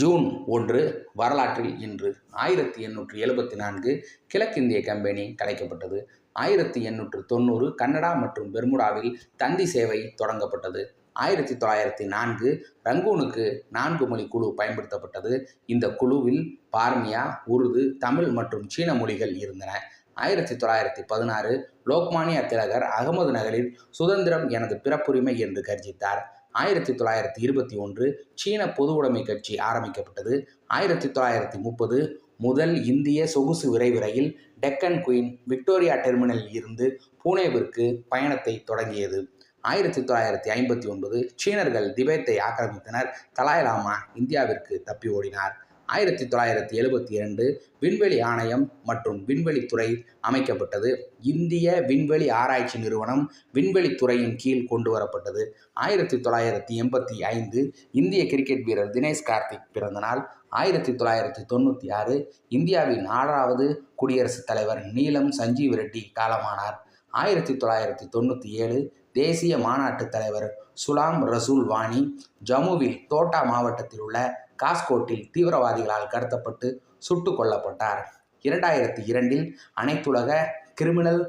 June ஒன்று வரலாற்றில் இன்று ஆயிரத்தி எண்ணூற்று எழுபத்தி நான்கு கிழக்கிந்திய கம்பெனி கலைக்கப்பட்டது. ஆயிரத்தி எண்ணூற்று தொண்ணூறு கன்னடா மற்றும் பெர்முடாவில் தந்தி சேவை தொடங்கப்பட்டது. ஆயிரத்தி தொள்ளாயிரத்தி நான்கு ரங்கூனுக்கு நான்கு மொழி குழு பயன்படுத்தப்பட்டது. இந்த குழுவில் பார்மியா உருது தமிழ் மற்றும் சீன மொழிகள் இருந்தன. ஆயிரத்தி தொள்ளாயிரத்தி பதினாறு லோக்மானிய திலகர் அகமது நகரில் சுதந்திரம் எனது பிறப்புரிமை என்று கர்ஜித்தார். ஆயிரத்தி தொள்ளாயிரத்தி இருபத்தி ஒன்று சீன பொதுவுடைமை கட்சி ஆரம்பிக்கப்பட்டது. ஆயிரத்தி தொள்ளாயிரத்தி முப்பது முதல் இந்திய சொகுசு விரைவு ரயில் டெக்கன் குயின் விக்டோரியா டெர்மினலில் இருந்து பூனேவிற்கு பயணத்தை தொடங்கியது. ஆயிரத்தி தொள்ளாயிரத்தி ஐம்பத்தி ஒன்பது சீனர்கள் திபெத்தை ஆக்கிரமித்தனர். தலாய் லாமா இந்தியாவிற்கு தப்பி ஓடினார். ஆயிரத்தி தொள்ளாயிரத்தி எழுபத்தி இரண்டு விண்வெளி ஆணையம் மற்றும் விண்வெளித்துறை அமைக்கப்பட்டது. இந்திய விண்வெளி ஆராய்ச்சி நிறுவனம் விண்வெளித்துறையின் கீழ் கொண்டு வரப்பட்டது ஆயிரத்தி தொள்ளாயிரத்தி எண்பத்தி ஐந்து இந்திய கிரிக்கெட் வீரர் தினேஷ் கார்த்திக் பிறந்தநாள். ஆயிரத்தி தொள்ளாயிரத்தி தொண்ணூற்றி ஆறு இந்தியாவின் ஆறாவது குடியரசுத் தலைவர் நீலம் சஞ்சீவ் ரெட்டி காலமானார். ஆயிரத்தி தொள்ளாயிரத்தி தொண்ணூற்றி ஏழு தேசிய மாநாட்டு தலைவர் சுலாம் ரசூல் வாணி ஜம்முவில் தோட்டா மாவட்டத்தில் உள்ள காஸ்கோட்டில் தீவிரவாதிகளால் கடத்தப்பட்டு சுட்டு கொல்லப்பட்டார். இரண்டாயிரத்தி இரண்டில் அனைத்துலக கிரிமினல்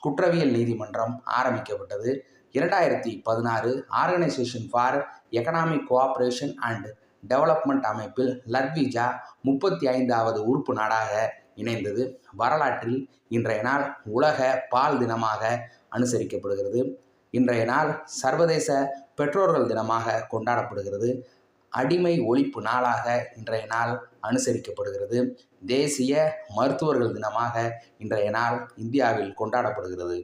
குற்றவியல் நீதிமன்றம் ஆரம்பிக்கப்பட்டது. இரண்டாயிரத்தி பதினாறு organisation for economic cooperation and development அமைப்பில் லர்விஜா முப்பத்தி ஐந்தாவது உறுப்பு நாடாக இணைந்தது. வரலாற்றில் இன்றைய நாள் உலக பால் தினமாக அனுசரிக்கப்படுகிறது. இன்றைய நாள் சர்வதேச பெற்றோர்கள் தினமாக கொண்டாடப்படுகிறது. அடிமை ஒழிப்பு நாளாக இன்றைய நாள் அனுசரிக்கப்படுகிறது. தேசிய மருத்துவர்கள் தினமாக இன்றைய நாள் இந்தியாவில் கொண்டாடப்படுகிறது.